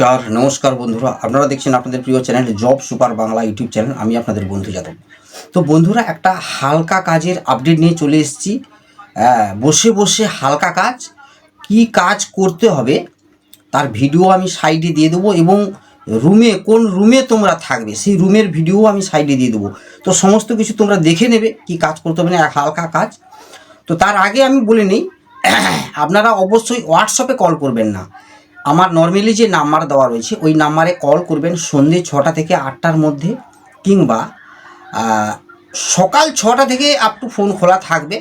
নমস্কার নমস্কার বন্ধুরা। আপনারা দেখছেন আপনাদের প্রিয় channel job super Bangla YouTube channel. আমি আপনাদের বন্ধু যাদব। তো বন্ধুরা একটা হালকা কাজের আপডেট নিয়ে চলে এসেছি। আহ, বসে বসে হালকা কাজ কি কাজ করতে হবে তার ভিডিও আমি সাইডে দিয়ে দেবো এবং রুমে কোন রুমে তোমরা থাকবে সেই রুমের ভিডিও আমি সাইডে দিয়ে দেবো। তো সমস্ত কিছু তোমরা দেখে নেবে কি কাজ করতে হবে না এক হালকা কাজ। তো তার আগে আমি বলে নিই আপনারা অবশ্যই হোয়াটসঅ্যাপে কল করবেন না। আমার নর্মালি যে নাম্বার দেওয়া রয়েছে, ওই নাম্বারে কল করবেন সন্ধ্যে ছটা থেকে আটটার মধ্যে কিংবা সকাল ছটা থেকে আপ টু ফোন খোলা থাকবে।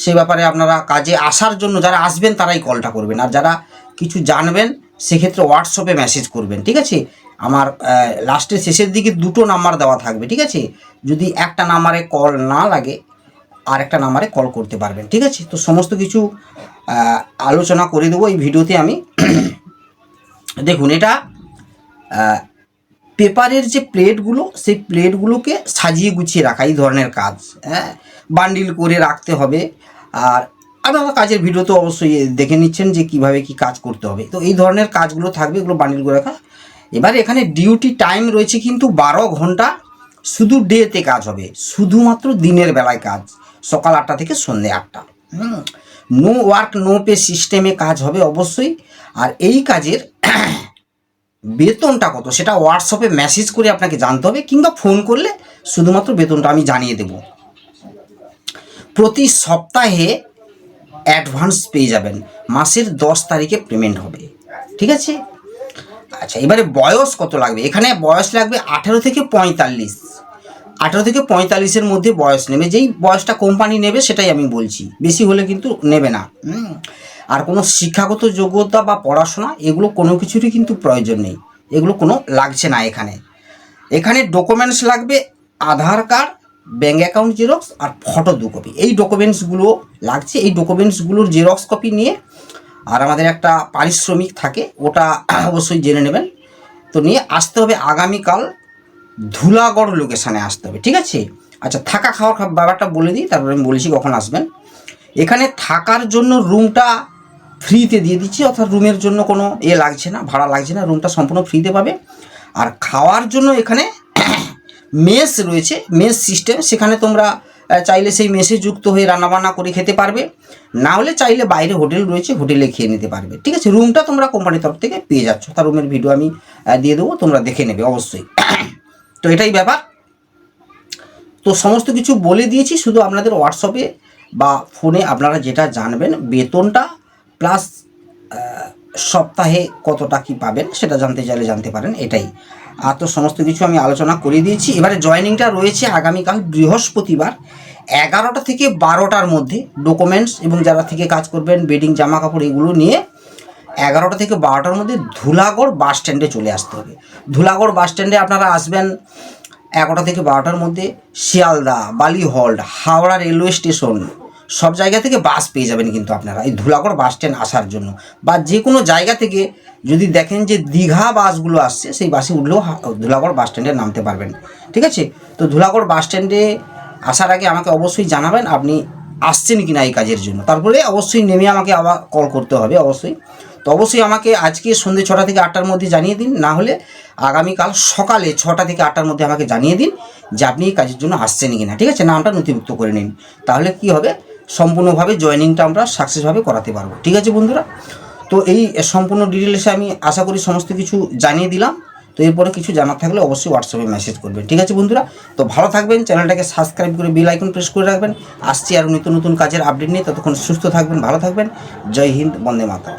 সে ব্যাপারে আপনারা কাজে আসার জন্য যারা আসবেন, তারাই কলটা করবেন। আর যারা কিছু জানবেন, সেক্ষেত্রে হোয়াটসঅ্যাপে মেসেজ করবেন, ঠিক আছে? আমার লাস্টের শেষের দিকে দুটো নাম্বার দেওয়া থাকবে, ঠিক আছে? যদি একটা নাম্বারে কল না লাগে আর একটা নাম্বারে কল করতে পারবেন, ঠিক আছে? তো সমস্ত কিছু আলোচনা করে দেবো এই ভিডিওতে আমি। দেখুন, এটা পেপারের যে প্লেটগুলো, সেই প্লেটগুলোকে সাজিয়ে গুছিয়ে রাখা, এই ধরনের কাজ হ্যাঁ? বান্ডিল করে রাখতে হবে। আর আপনারা কাজের ভিডিও তো অবশ্যই দেখে নিচ্ছেন যে কীভাবে কি কাজ করতে হবে। তো এই ধরনের কাজগুলো থাকবে, এগুলো বান্ডিল করে রাখা। এবার এখানে ডিউটি টাইম রয়েছে কিন্তু বারো ঘণ্টা শুধু ডেতে কাজ হবে, শুধুমাত্র দিনের বেলায় কাজ। সকাল আটটা থেকে সন্ধ্যে আটটা। নো ওয়ার্ক, নো পে সিস্টেমে কাজ হবে অবশ্যই। আর এই কাজের বেতনটা কত? সেটা হোয়াটসঅ্যাপে মেসেজ করে আপনাকে জানতে হবে কিংবা ফোন করলে শুধুমাত্র বেতনটা আমি জানিয়ে দেব। প্রতি সপ্তাহে অ্যাডভান্স পেয়ে যাবেন। মাসের দশ তারিখে পেমেন্ট হবে। ঠিক আছে? আচ্ছা এবারে বয়স কত লাগবে? এখানে বয়স লাগবে আঠেরো থেকে পঁয়তাল্লিশ। আঠেরো থেকে পঁয়তাল্লিশের মধ্যে বয়স নেবে। যেই বয়সটা কোম্পানি নেবে, সেটাই আমি বলছি। বেশি হলে কিন্তু নেবে না। আর কোনো শিক্ষাগত যোগ্যতা বা পড়াশোনা, এগুলো কোনো কিছুরই কিন্তু প্রয়োজন নেই। এগুলো কোনো লাগছে না এখানে। এখানে ডকুমেন্টস লাগবে, Aadhaar card bank account xerox আর ফটো দু কপি এই ডকুমেন্টসগুলো লাগছে। এই ডকুমেন্টসগুলোর জেরক্স কপি নিয়ে আর আমাদের একটা পারিশ্রমিক থাকে, ওটা অবশ্যই জেনে নেবেন। তো নিয়ে আসতে হবে আগামীকাল ধুলাগড় লোকেশানে আসতে হবে, ঠিক আছে? আচ্ছা থাকা খাওয়ার ব্যাপারটা বলে দিই, তারপরে আমি বলেছি কখন আসবেন। এখানে থাকার জন্য রুমটা ফ্রিতে দিয়ে দিচ্ছি, অর্থাৎ রুমের জন্য কোনো এ লাগছে না, ভাড়া লাগছে না, রুমটা সম্পূর্ণ ফ্রিতে পাবে। আর খাওয়ার জন্য এখানে মেস রয়েছে, মেস সিস্টেম, সেখানে তোমরা চাইলে সেই মেসে যুক্ত হয়ে রান্নাবান্না করে খেতে পারবে। না হলে চাইলে বাইরে হোটেল রয়েছে, হোটেলে খেয়ে নিতে পারবে, ঠিক আছে? রুমটা তোমরা কোম্পানির তরফ থেকে পেয়ে যাচ্ছ। তার রুমের ভিডিও আমি দিয়ে দেবো, তোমরা দেখে নেবে, অবশ্যই। তো এটাই ব্যাপার। তো সমস্ত কিছু বলে দিয়েছি, শুধু আপনাদের হোয়াটসঅ্যাপে বা ফোনে আপনারা যেটা জানবেন, বেতনটা প্লাস সপ্তাহে কতটা কি পাবেন সেটা জানতে চাইলে জানতে পারেন, এটাই। আর তো সমস্ত কিছু আমি আলোচনা করে দিয়েছি। এবারে জয়নিংটা রয়েছে আগামীকাল বৃহস্পতিবার, এগারোটা থেকে বারোটার মধ্যে। ডকুমেন্টস এবং যারা থেকে কাজ করবেন বেডিং জামা কাপড় এগুলো নিয়ে এগারোটা থেকে বারোটার মধ্যে ধুলাগড় বাস স্ট্যান্ডে চলে আসতে হবে। ধুলাগড় বাস স্ট্যান্ডে আপনারা আসবেন এগারোটা থেকে বারোটার মধ্যে শিয়ালদা বালিহল্ট হাওড়া রেলওয়ে স্টেশন, সব জায়গা থেকে বাস পেয়ে যাবেন কিন্তু আপনারা এই ধুলাগড় বাস স্ট্যান্ড আসার জন্য। বা যে কোনো জায়গা থেকে যদি দেখেন যে দীঘা বাসগুলো আসছে, সেই বাসে উঠলেও ধুলাগড় বাস স্ট্যান্ডে নামতে পারবেন। ঠিক আছে? তো ধুলাগড় বাস স্ট্যান্ডে আসার আগে আমাকে অবশ্যই জানাবেন আপনি আসছেন কি না এই কাজের জন্য। তারপরে অবশ্যই নেমে আমাকে আবার কল করতে হবে, অবশ্যই। তো অবশ্যই আমাকে আজকে সন্ধ্যে ছটা থেকে আটটার মধ্যে জানিয়ে দিন, না হলে আগামীকাল সকালে ছটা থেকে আটটার মধ্যে আমাকে জানিয়ে দিন যে আপনি এই কাজের জন্য আসছেন কি না ঠিক আছে? নামটা নথিভুক্ত করে নিন। তাহলে কি হবে? সম্পূর্ণভাবে জয়েনিংটা আমরা সাকসেসভাবে করাতে পারব, ঠিক আছে বন্ধুরা? তো এই সম্পূর্ণ ডিটেলসে আমি আশা করি সমস্ত কিছু জানিয়ে দিলাম। তো এরপরে কিছু জানার থাকলে অবশ্যই হোয়াটসঅ্যাপে মেসেজ করবেন, ঠিক আছে বন্ধুরা? তো ভালো থাকবেন, চ্যানেলটাকে সাবস্ক্রাইব করে বেল আইকন প্রেস করে রাখবেন। আসছি আরও নতুন নতুন কাজের আপডেট নিয়ে, ততক্ষণ সুস্থ থাকবেন, ভালো থাকবেন। জয় হিন্দ, বন্দে মাতা